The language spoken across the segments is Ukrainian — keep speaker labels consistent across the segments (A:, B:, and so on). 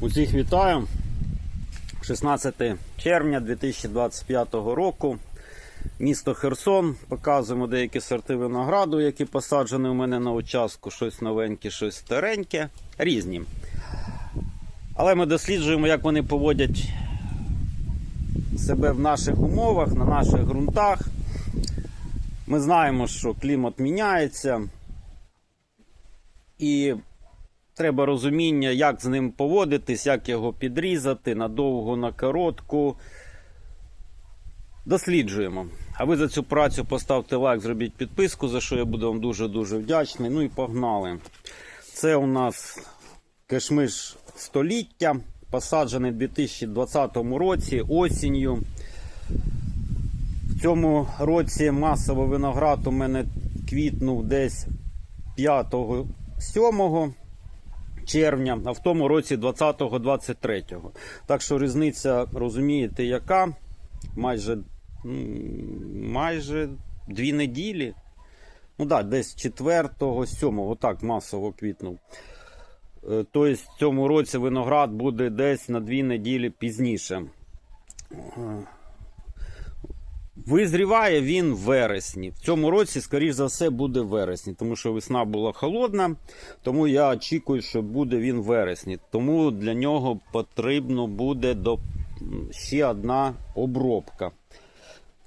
A: Усіх вітаю. 16 червня 2025 року. Місто Херсон. Показуємо деякі сорти винограду, які посаджені у мене на участку. Щось новеньке, щось стареньке. Різні. Але ми досліджуємо, як вони поводять себе в наших умовах, на наших ґрунтах. Ми знаємо, що клімат міняється. І треба розуміння, як з ним поводитись, як його підрізати надовго, на коротку. Досліджуємо. А ви за цю працю поставте лайк, зробіть підписку, за що я буду вам дуже-дуже вдячний. Ну і погнали. Це у нас кишмиш століття, посаджений у 2020 році осінню. В цьому році масово виноград у мене квітнув десь 5-7 червня, а в тому році 20-23. Так що різниця, розумієте, яка? Майже, майже дві неділі. Ну так, десь 4-го, 7-го, так масово квітнув. Е, Тобто в цьому році виноград буде десь на дві неділі пізніше. Визріває він в вересні. В цьому році, скоріш за все, буде в вересні, тому що весна була холодна, тому я очікую, що буде він в вересні. Тому для нього потрібно буде до... ще одна обробка.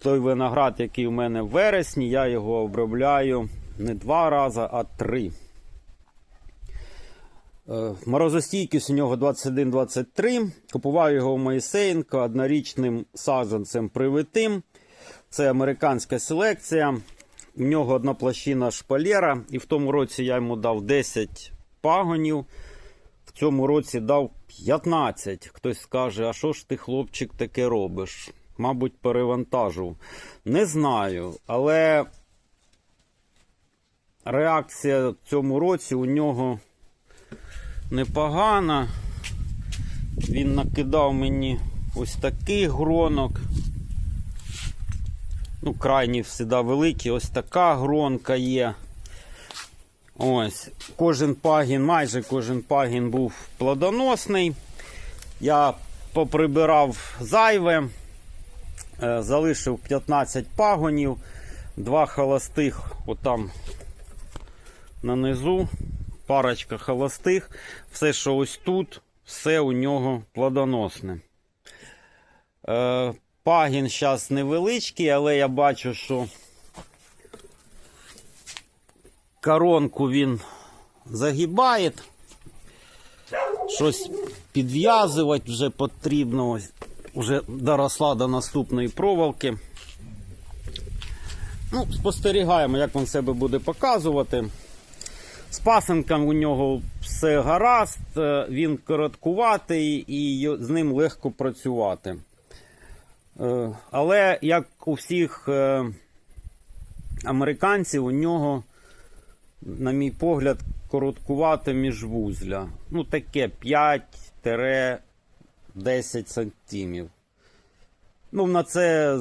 A: Той виноград, який у мене в вересні, я його обробляю не два рази, а три. Е, Морозостійкість у нього 21-23. Купував його у Моїсеєнко однорічним саджанцем привитим. Це американська селекція. У нього одна площина шпалера, і в тому році я йому дав 10 пагонів. В цьому році дав 15. Хтось скаже, а що ж ти, хлопчик, таке робиш? Мабуть, перевантажив. Не знаю, але реакція в цьому році у нього непогана. Він накидав мені ось таких гронок. Ну, крайні завжди великі, ось така гронка є. Ось. Кожен пагін, майже кожен пагін був плодоносний. Я поприбирав зайве, е, залишив 15 пагонів, два холостих, отам нанизу, парочка холостих. Все, що ось тут, все у нього плодоносне. Пагін зараз невеличкий, але я бачу, що коронку він загибає. Щось підв'язувати вже потрібно. Вже доросла до наступної проволоки. Ну, спостерігаємо, як він себе буде показувати. З пасенком у нього все гаразд, е, він короткуватий і з ним легко працювати. Е, Але як у всіх е, американців, у нього, на мій погляд, короткувате міжвузля. Ну, таке 5-10 сантимів. Ну, на це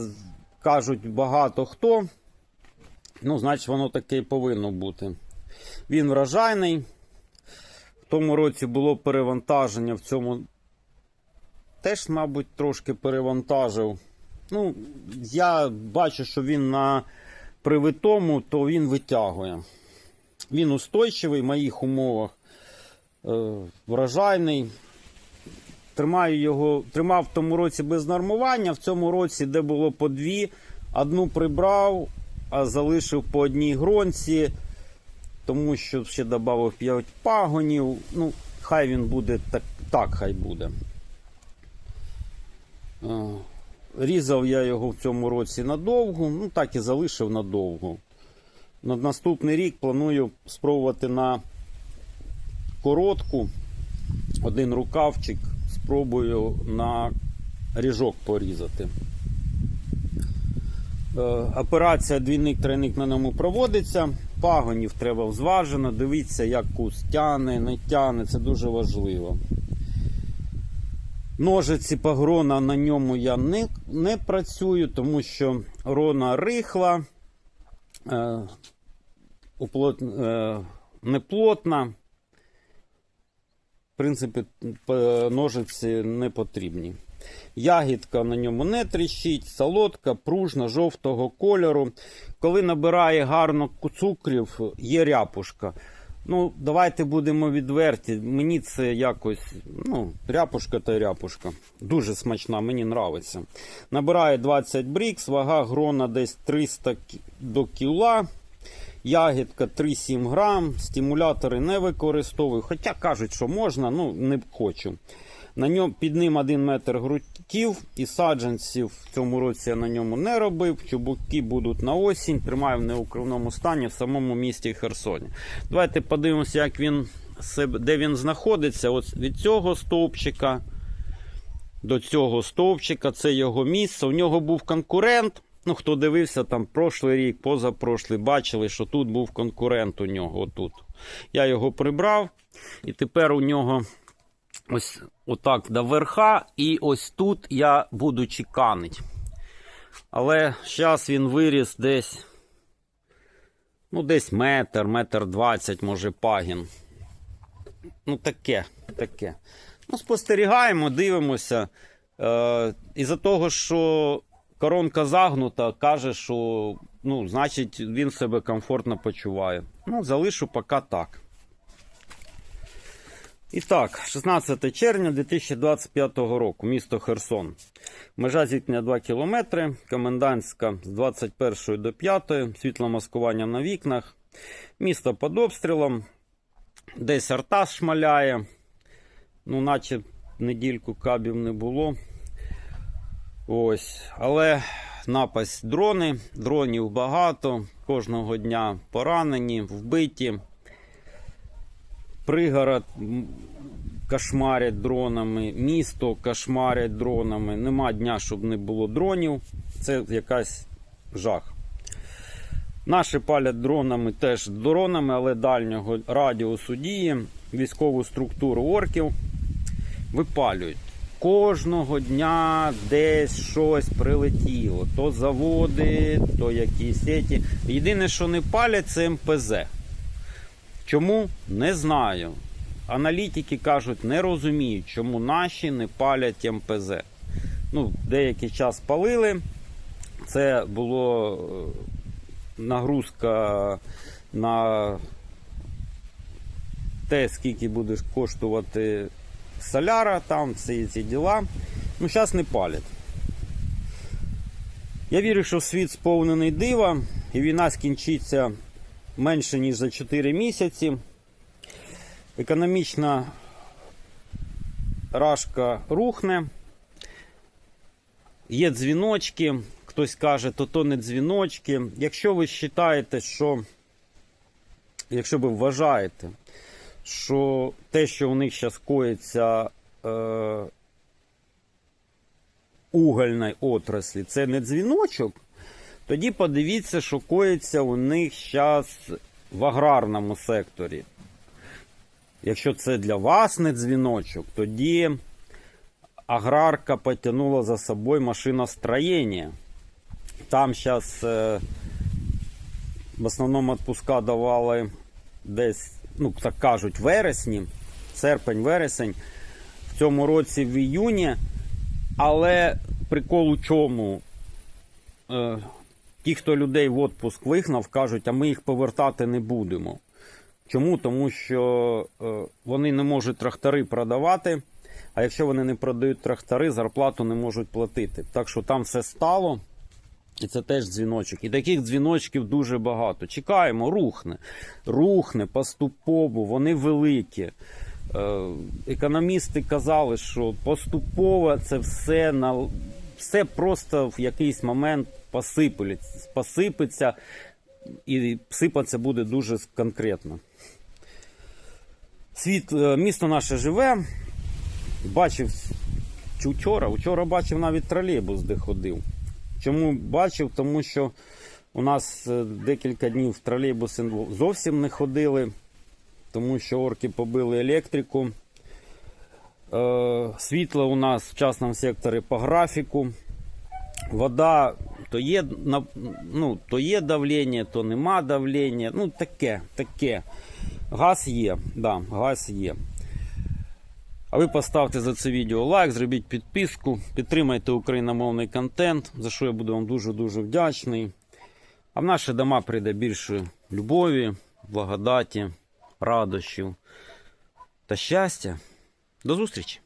A: кажуть багато хто. Ну, значить, воно таке і повинно бути. Він вражайний. В тому році було перевантаження в цьому теж, мабуть, трошки перевантажив. Ну, я бачу, що він на привитому, то він витягує. Він устойчивий в моїх умовах, е, вражайний. Тримаю його, тримав в тому році без нормування. В цьому році, де було по дві, одну прибрав, а залишив по одній гронці, тому що ще додав 5 пагонів. Ну, хай він буде так, так хай буде. Різав я його в цьому році надовго, ну так і залишив надовго. На наступний рік планую спробувати на коротку один рукавчик, спробую на ріжок порізати. Е, Операція двійник-тройник на ньому проводиться. Пагонів треба взважено. Дивіться, як куст тяне, не тяне. Це дуже важливо. Ножиці погрона на ньому я не, не працюю, тому що рона рихла, е, уплот, е, неплотна. принципі, ножиці не потрібні. Ягідка на ньому не тріщить, солодка, пружна, жовтого кольору. Коли набирає гарно цукрів, є ряпушка. Ну, давайте будемо відверті. Мені це якось, ну, ряпушка та ряпушка. Дуже смачна, мені нравиться. Набирає 20 брікс, вага грона десь 300 до кіла. Ягідка 3-7 грам, стимулятори не використовую. Хоча кажуть, що можна, ну не хочу. На ньому, під ним 1 метр грудків і саджанців в цьому році я на ньому не робив. Чубуки будуть на осінь. Тримаю в неукривному стані в самому місті Херсоні. Давайте подивимося, як він де він знаходиться. От від цього стовпчика до цього стовпчика. Це його місце. У нього був конкурент. Ну, хто дивився там прошлий рік, позапрошлий, бачили, що тут був конкурент у нього. Отут. Я його прибрав, і тепер у нього ось отак до верха, і ось тут я буду чеканить. Але зараз він виріс десь. Ну, десь метр, метр двадцять, може, пагін. Ну, таке, таке. Ну, спостерігаємо, дивимося. Е, із-за того, що коронка загнута, каже, що ну, значить він себе комфортно почуває. Ну, залишу поки так. І так, 16 червня 2025 року, місто Херсон. Межа зіткнення 2 км, комендантська з 21 до 5, світломаскування на вікнах, місто під обстрілом, десь арта шмаляє, ну, наче недільку кабів не було. Ось, але напасть дрони, дронів багато, кожного дня поранені, вбиті. Пригород кошмарять дронами, місто кошмарять дронами. Нема дня, щоб не було дронів. Це якась жах. Наші палять дронами теж дронами, але дальнього радіусу дії, військову структуру орків випалюють. Кожного дня десь щось прилетіло. То заводи, то якісь сеті. Єдине, що не палять, це МПЗ. Чому? Не знаю. Аналітики кажуть, не розуміють, чому наші не палять МПЗ. Ну, деякий час палили. Це було е, нагрузка на те, скільки буде коштувати соляра, там всі ці діла. Ну, зараз не палять. Я вірю, що світ сповнений дива, і війна скінчиться менше, ніж за 4 місяці. Економічна рашка рухне. Є дзвіночки, хтось каже, то то не дзвіночки. Якщо ви вважаєте, що якщо ви вважаєте, що те, що у них зараз коїться е, угольної отраслі, це не дзвіночок, тоді подивіться, що коїться у них зараз в аграрному секторі. Якщо це для вас не дзвіночок, тоді аграрка потягнула за собою машиностроєння. Там зараз е, в основному відпуска давали десь, ну так кажуть, вересні, серпень, вересень, в цьому році в іюні. Але прикол у чому? Е, ті, хто людей в отпуск вигнав, кажуть, а ми їх повертати не будемо. Чому? Тому що е, вони не можуть трактори продавати, а якщо вони не продають трактори, зарплату не можуть платити. Так що там все стало. І це теж дзвіночок. І таких дзвіночків дуже багато. Чекаємо, рухне. Рухне поступово, вони великі. Е, Економісти казали, що поступово це все на все просто в якийсь момент посипеться, і сипатися буде дуже конкретно. Світ, е, місто наше живе. Бачив чи вчора. Вчора бачив навіть тролейбус, де ходив. Чому бачив? Тому що у нас е, декілька днів тролейбуси зовсім не ходили, тому що орки побили електрику. Е, Світло у нас в частному секторі по графіку. Вода то є, ну, то є давлення, то нема давлення. Ну, таке, таке. Газ є, да, газ є. А ви поставте за це відео лайк, зробіть підписку, підтримайте україномовний контент, за що я буду вам дуже-дуже вдячний. А в наші дома прийде більше любові, благодаті, радощів та щастя. До зустрічі!